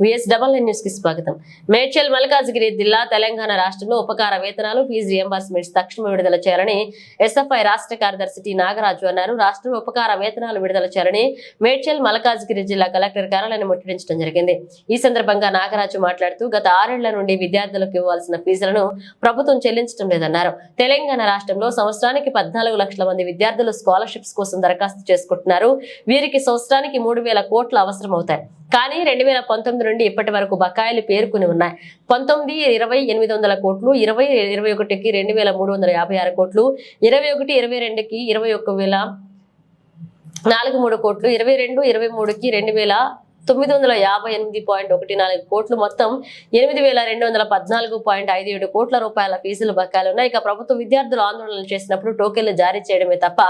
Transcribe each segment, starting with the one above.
VS double న్యూస్కి స్వాగతం. మేడ్చల్ మల్కాజ్గిరి జిల్లా తెలంగాణ రాష్ట్రంలో ఉపకార వేతనాలు ఫీజు రియంబర్స్మెంట్స్ తక్షణ విడుదల చేయాలని ఎస్ఎఫ్ఐ రాష్ట్ర కార్యదర్శి టి. నాగరాజు అన్నారు. రాష్ట్రంలో ఉపకార వేతనాలు విడుదల చేయాలని మేడ్చల్ మల్కాజ్గిరి జిల్లా కలెక్టర్ కార్యాలయాన్ని ముట్టడించడం జరిగింది. ఈ సందర్భంగా నాగరాజు మాట్లాడుతూ గత ఆరేళ్ళ నుండి విద్యార్థులకు ఇవ్వాల్సిన ఫీజులను ప్రభుత్వం చెల్లించడం లేదన్నారు. తెలంగాణ రాష్ట్రంలో సంవత్సరానికి పద్నాలుగు లక్షల మంది విద్యార్థులు స్కాలర్షిప్స్ కోసం దరఖాస్తు చేసుకుంటున్నారు. వీరికి సంవత్సరానికి మూడు వేల కోట్లు అవసరం అవుతాయి కానీ రెండు వేల పంతొమ్మిది నుండి ఇప్పటి వరకు బకాయిలు పేర్కొని ఉన్నాయి. పంతొమ్మిది ఇరవై ఎనిమిది వందల కోట్లు ఇరవై ఇరవై ఒకటికి రెండు వేల మూడు వందల యాభై ఆరు కోట్లు ఇరవై ఒకటి ఇరవై రెండుకి ఇరవై ఒక్క వేల నాలుగు మూడు కోట్లు ఇరవై రెండు ఇరవై మూడుకి రెండు వేల తొమ్మిది వందల యాభై ఎనిమిది పాయింట్ ఒకటి నాలుగు కోట్లు మొత్తం ఎనిమిది వేల రెండు వందల పద్నాలుగు పాయింట్ ఐదు ఏడు కోట్ల రూపాయల ఫీజులు బకాయిలు ఉన్నాయి. ఇక ప్రభుత్వ విద్యార్థులు ఆందోళనలు చేసినప్పుడు టోకెన్లు జారీ చేయడమే తప్ప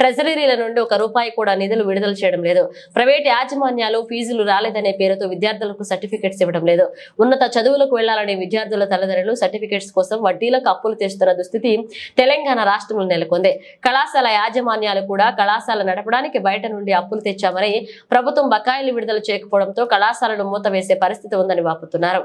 ట్రెజరీల నుండి ఒక రూపాయి కూడా నిధులు విడుదల చేయడం లేదు. ప్రైవేట్ యాజమాన్యాలు ఫీజులు రాలేదనే పేరుతో విద్యార్థులకు సర్టిఫికెట్స్ ఇవ్వడం లేదు. ఉన్నత చదువులకు వెళ్ళాలనే విద్యార్థుల తల్లిదండ్రులు సర్టిఫికెట్స్ కోసం వడ్డీలకు అప్పులు తెస్తున్న దుస్థితి తెలంగాణ రాష్ట్రంలో నెలకొంది. కళాశాల యాజమాన్యాలు కూడా కళాశాల నడపడానికి బయట నుండి అప్పులు తెచ్చామని ప్రభుత్వం బకాయిలు విడుదల లేకపోవడంతో కళాశాలను మూతవేసే పరిస్థితి ఉందని వాపుతున్నారు.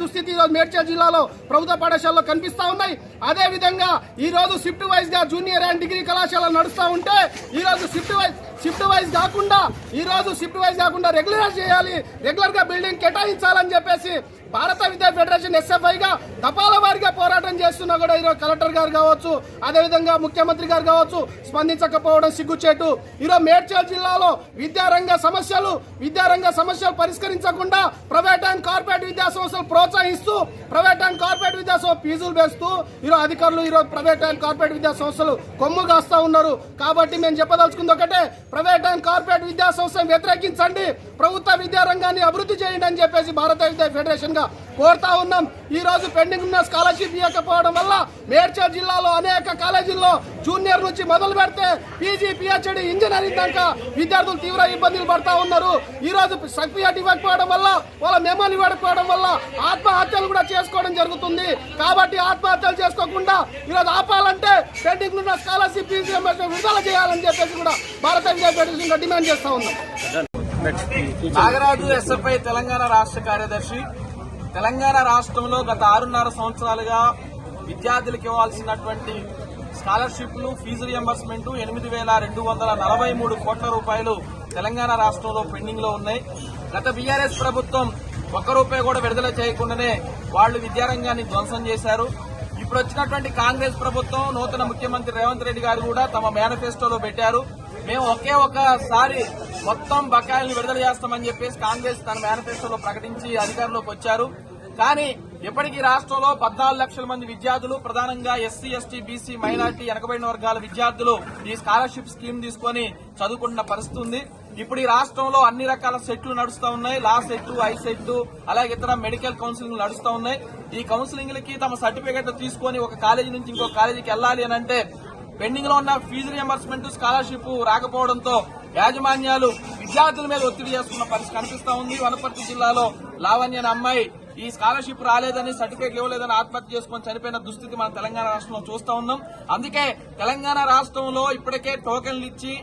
దుస్థితి ఈరోజు మేడ్చల్ జిల్లాలో ప్రభుత్వ పాఠశాలలో కనిపిస్తా ఉన్నాయి. అదే విధంగా ఈ రోజు షిఫ్ట్ వైజ్గా జూనియర్ అండ్ డిగ్రీ కళాశాల నడుస్తూ ఉంటే ఈ రోజు షిఫ్ట్ వైజ్ షిఫ్ట్ వైజ్ కాకుండా ఈ రోజు షిఫ్ట్ వైజ్ కాకుండా రెగ్యులర్ చేయాలి. రెగ్యులర్గా బిల్డింగ్ కేటాయించాలని చెప్పేసి భారత విద్యా ఫెడరేషన్ ఎస్ఎఫ్ఐగా తపాల వారిగా పోరాటం చేస్తున్నా కూడా ఈరోజు కలెక్టర్ గారు కావచ్చు అదేవిధంగా ముఖ్యమంత్రి గారు కావచ్చు స్పందించకపోవడం సిగ్గుచేటు. ఈరోజు మేడ్చల్ జిల్లాలో విద్యారంగ సమస్యలు విద్యారంగ సమస్యలు పరిష్కరించకుండా ప్రైవేట్ అండ్ కార్పొరేట్ విద్యా సంస్థలు ప్రోత్సహిస్తూ ప్రైవేట్ అండ్ కార్పొరేట్ విద్యా సంస్థ ఫీజులు వేస్తూ ఈరోజు అధికారులు ఈరోజు ప్రైవేట్ అండ్ కార్పొరేట్ విద్యా సంస్థలు కొమ్ము కాస్తా ఉన్నారు. కాబట్టి మేము చెప్పదలుచుకుంది ఒకటే ప్రైవేట్ అండ్ కార్పొరేట్ విద్యా సంస్థను వ్యతిరేకించండి. ప్రభుత్వ విద్యా రంగాన్ని అభివృద్ధి చేయండి అని చెప్పేసి భారత విద్యా ఫెడరేషన్గా కోరుతా ఉన్నాం. ఈ రోజు పెండింగ్ ఉన్న స్కాలర్షిప్ ఇవ్వకపోవడం వల్ల మేడ్చల్ జిల్లాలో అనేక కాలేజీల్లో జూనియర్ నుంచి మొదలు పెడితే పీజీ పిహెచ్డి ఇంజనీరింగ్ దాకా విద్యార్థులు తీవ్ర ఇబ్బందులు పడతా ఉన్నారు. ఈ రోజు సర్టిఫికేట్ ఇవ్వకపోవడం వల్ల వాళ్ళ మెమోలు ఇవ్వకపోవడం వల్ల ఆత్మహత్యలు కూడా చేసుకోవడం జరుగుతుంది. కాబట్టి ఆత్మహత్యలు చేసుకోకుండా ఈరోజు ఆపాలంటే పెండింగ్ ఉన్న స్కాలర్షిప్ ఫీజు విడుదల చేయాలని చెప్పేసి కూడా భారత విద్యా ఫెడరేషన్ డిమాండ్ చేస్తా ఉన్నాం. నాగరాజు ఎస్ఎఫ్ఐ తెలంగాణ రాష్ట్ర కార్యదర్శి తెలంగాణ రాష్ట్రంలో గత ఆరున్నర సంవత్సరాలుగా విద్యార్థులకు ఇవ్వాల్సినటువంటి స్కాలర్షిప్లు ఫీజు రియంబర్స్మెంట్ ఎనిమిది వేల రెండు వందల నలభై మూడు కోట్ల రూపాయలు తెలంగాణ రాష్ట్రంలో పెండింగ్లో ఉన్నాయి. గత బీఆర్ఎస్ ప్రభుత్వం ఒక్క రూపాయి కూడా విడుదల చేయకుండానే వాళ్ళు విద్యారంగాన్ని ధ్వంసం చేశారు. ఇప్పుడు వచ్చినటువంటి కాంగ్రెస్ ప్రభుత్వం నూతన ముఖ్యమంత్రి రేవంత్ రెడ్డి గారు కూడా తమ మేనిఫెస్టోలో పెట్టారు. మేము ఒకే ఒక్కసారి మొత్తం బకాయిల్ని విడుదల చేస్తామని చెప్పేసి కాంగ్రెస్ తన మేనిఫెస్టోలో ప్రకటించి అధికారంలోకి వచ్చారు. కానీ ఇప్పటికీ రాష్ట్రంలో పద్నాలుగు లక్షల మంది విద్యార్థులు ప్రధానంగా ఎస్సీ ఎస్టీ బీసీ మైనార్టీ వెనకబడిన వర్గాల విద్యార్థులు ఈ స్కాలర్షిప్ స్కీమ్ తీసుకొని చదువుకుంటున్న పరిస్థితి ఉంది. ఇప్పుడు ఈ రాష్ట్రంలో అన్ని రకాల సెట్లు నడుస్తూ ఉన్నాయి. లా సెట్ ఐ సెట్ అలాగే ఇతర మెడికల్ కౌన్సిలింగ్ నడుస్తూ ఉన్నాయి. ఈ కౌన్సిలింగ్లకి తమ సర్టిఫికెట్ తీసుకొని ఒక కాలేజీ నుంచి ఇంకో కాలేజీకి వెళ్ళాలి అని అంటే పెండింగ్లో ఉన్న ఫీజు రియంబర్స్మెంట్ స్కాలర్షిప్ రాకపోవడంతో యాజమాన్యాలు విద్యార్థుల మీద ఒత్తిడి చేస్తున్న పరిస్థితి కనిపిస్తా ఉంది. వనపర్తి జిల్లాలో లావణ్య అనే అమ్మాయి ఈ స్కాలర్షిప్ రాలేదని సర్టిఫికేట్ ఇవ్వలేదని ఆత్మహత్య చేసుకొని చనిపోయిన దుస్థితి మనం తెలంగాణ రాష్ట్రంలో చూస్తా ఉన్నాం. అందుకే తెలంగాణ రాష్ట్రంలో ఇప్పటికే టోకెన్లు ఇచ్చి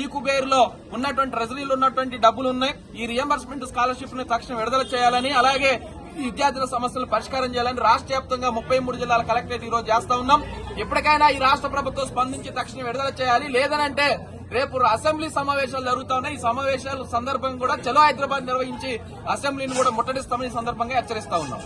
ఈ కుబేరులో ఉన్నటువంటి ట్రెజరీలో ఉన్నటువంటి డబ్బులు ఉన్నాయి. ఈ రియంబర్స్మెంట్ స్కాలర్షిప్ని తక్షణం విడుదల చేయాలని అలాగే ఈ విద్యార్థుల సమస్యలు పరిష్కారం చేయాలని రాష్ట్ర వ్యాప్తంగా ముప్పై మూడు జిల్లాల కలెక్టరేట్ ఈ రోజు చేస్తా ఉన్నాం. ఇప్పటికైనా ఈ రాష్ట్ర ప్రభుత్వం స్పందించి తక్షణం విడుదల చేయాలి. లేదనంటే రేపు అసెంబ్లీ సమావేశాలు జరుగుతా ఉన్నాయి ఈ సమావేశాల సందర్భంగా కూడా చలో హైదరాబాద్ నిర్వహించి అసెంబ్లీని కూడా ముట్టడిస్తామని సందర్భంగా హెచ్చరిస్తా ఉన్నాం.